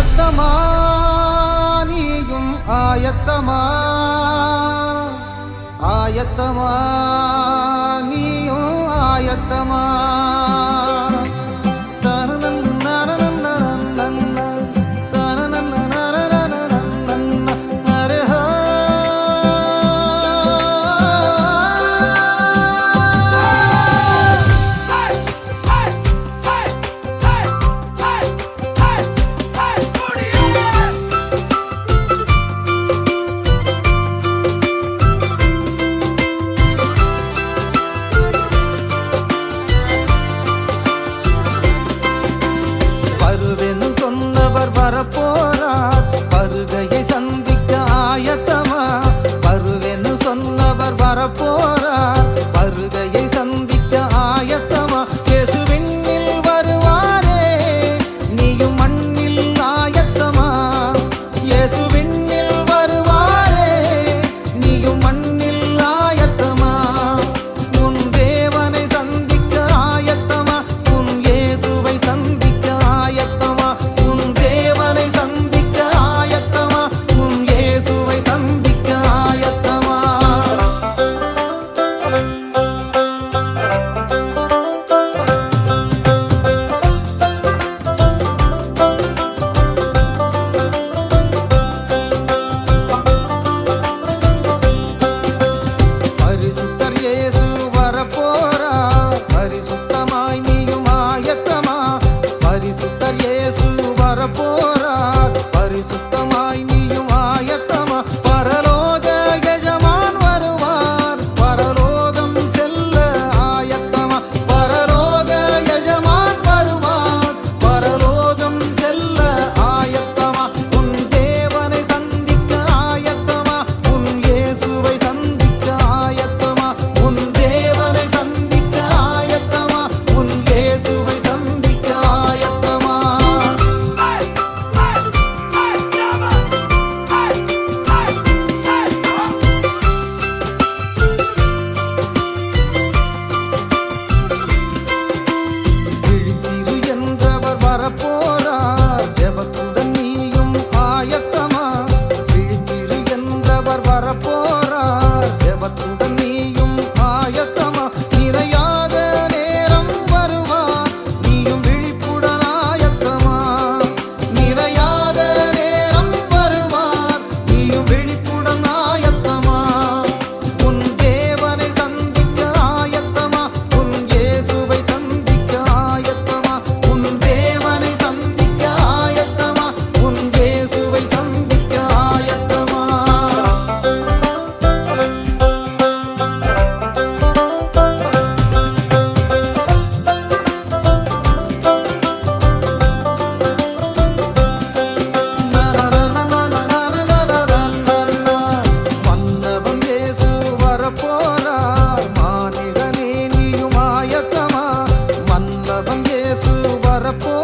ஆயத்தமா நீயும் ஆயத்தமா ஆயத்தமா நீயும் ஆயத்தமா. வருவேன்னு சொன்னவர் வரப்போறார் வருகையை சந்திக்க ஆயத்தமா. வருவேன்னு சொன்னவர் வரப்போறார் வருகையை சந்திக்க ஆயத்தமா. கேசுவின்னில் வருவாரே. நீயும் மண் பரிசுத்தர் இயேசு வரப்போறார். பரிசுத்த வரப்போறார் ஜபத்துடன் நீயும் ஆயத்தமா? விழித்திரு என்றவர் வரப்போற? வரப்போ